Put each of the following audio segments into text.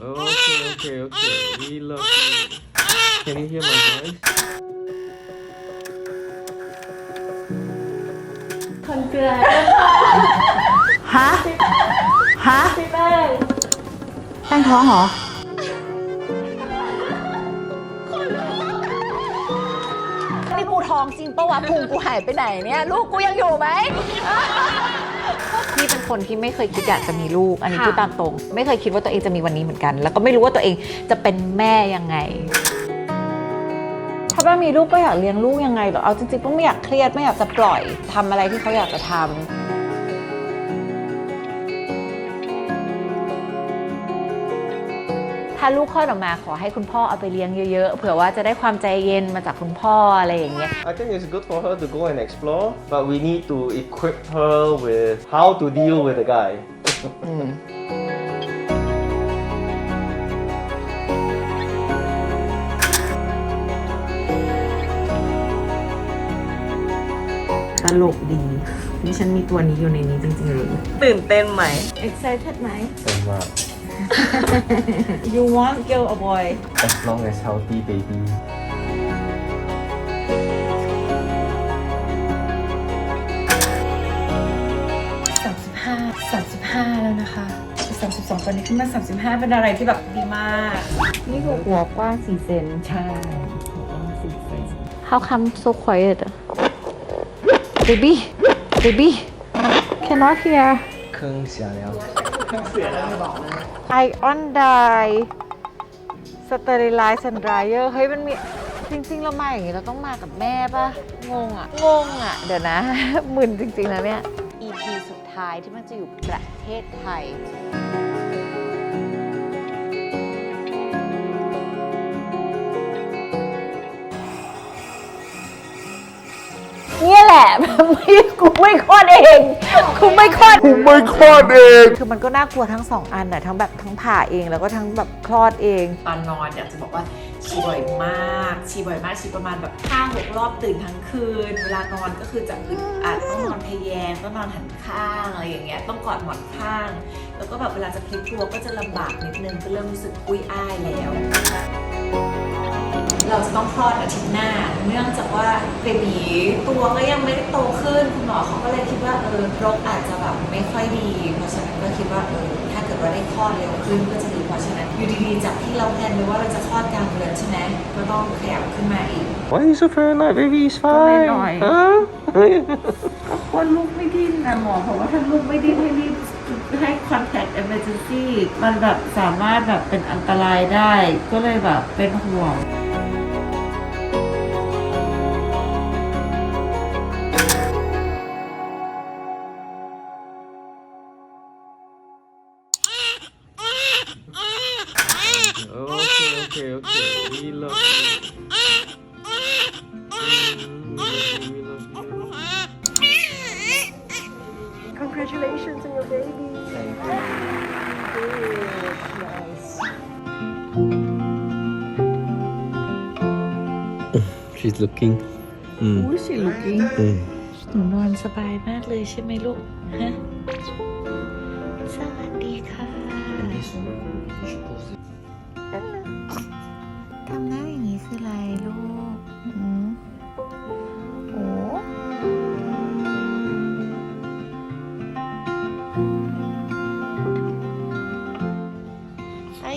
Okay, okay, okay. We love you. Can you hear my voice? คนเกลือฮะ ฮะ พี่แป้ง แป้งท้องเหรอ จริงปะวะพุงกูหายไปไหนเนี่ยลูกกูยังอยู่ไหม พี่เป็นคนที่ไม่เคยคิดอยากจะมีลูก อันนี้พูดตามตรง ไม่เคยคิดว่าตัวเองจะมีวันนี้เหมือนกัน แล้วก็ไม่รู้ว่าตัวเองจะเป็นแม่ยังไง ถ้าแม่มีลูกก็อยากเลี้ยงลูกยังไงหรอ เอาจริงๆก็ไม่อยากเครียดไม่อยากจะปล่อยทำอะไรที่เขาอยากจะทำ ถ้าลูกคลอดออกมาขอให้คุณพ่อเอาไปเลี้ยงเยอะๆ เผื่อว่าจะได้ความใจเย็นมาจากคุณพ่ออะไรอย่างเงี้ย I think it's good for her to go and explore, but we need to equip her with how to deal with the guy. ตลกดีนี่ฉันมีตัวนี้อยู่ในนี้จริงๆเลย ตื่นเต้นไหม excited ไหม So much. You want girl or boy As long as healthy baby. 35 35แล้วนะคะ32ตอนนี้ขึ้นมา35เป็นอะไรที่แบบดีมาก นี่คือหัวกว้าง4เซนใช่หัวกว้าง4เซน How come so quiet baby baby cannot hear 坑下了。ion dye sterilize and dryer เฮ้ยมันมี จริง ๆ เรามาอย่างนี้เราต้องมากับแม่ปะงงอะงงอะเดี๋ยวนะมื่นจริง ๆ นะเนี่ย EP สุดท้ายที่มันจะอยู่ประเทศไทย ละไม่กูไม่คลอดเองกูไม่คลอด กูไม่คลอดเอง คือมันก็น่ากลัวทั้งสองอันน่ะทั้งแบบทั้งผ่าเองแล้วก็ทั้งแบบคลอดเอง ตอนนอนอยากจะบอกว่าฉี่บ่อยมาก ฉี่บ่อยมาก ฉี่ประมาณแบบห้าหกรอบตื่นทั้งคืน เวลานอนก็คือจะอึดอัดต้องนอนทะแยงต้องนอนหันข้างอะไรอย่างเงี้ยต้องกอดหมอนข้าง แล้วก็แบบเวลาจะพลิกตัวก็จะลำบากนิดนึงก็เริ่มรู้สึกอุ้ยอ้ายแล้ว เราจะต้องคลอดอาทิตย์หน้า เนื่องจากว่าเบบีตัวก็ยังไม่ได้โตขึ้น คุณหมอเขาก็เลยคิดว่าเออรกอาจจะแบบไม่ค่อยดี เพราะฉะนั้นก็คิดว่าเออถ้าเกิดว่าได้คลอดเร็วขึ้นก็จะดีเพราะฉะนั้นอยู่ดีๆจากที่เราแพลนไว้ว่าเราจะคลอดกลางเดือนใช่ไหมก็ต้องขยับขึ้นมาอีก Why you so paranoid? Baby is fine. paranoid. Huh? คนลูกไม่ดิ้นนะหมอเพราะว่าถ้าลูกไม่ดิ้นให้รีบให้ contact emergency มันแบบสามารถแบบเป็นอันตรายได้ ก็เลยแบบเป็นห่วง okay, okay, okay. We love you. Mm, we love you, we love you. Congratulations on your baby Thank you. She's looking. อุ้ยสิลูกกิ้ง Mm. หนูนอนสบายมากเลยใช่ไหมลูก ฮะ สวัสดีค่ะท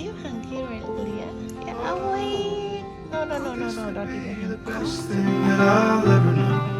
อายุห่างที่เรเลียอย่าเอาไว้ no no no no no don't do that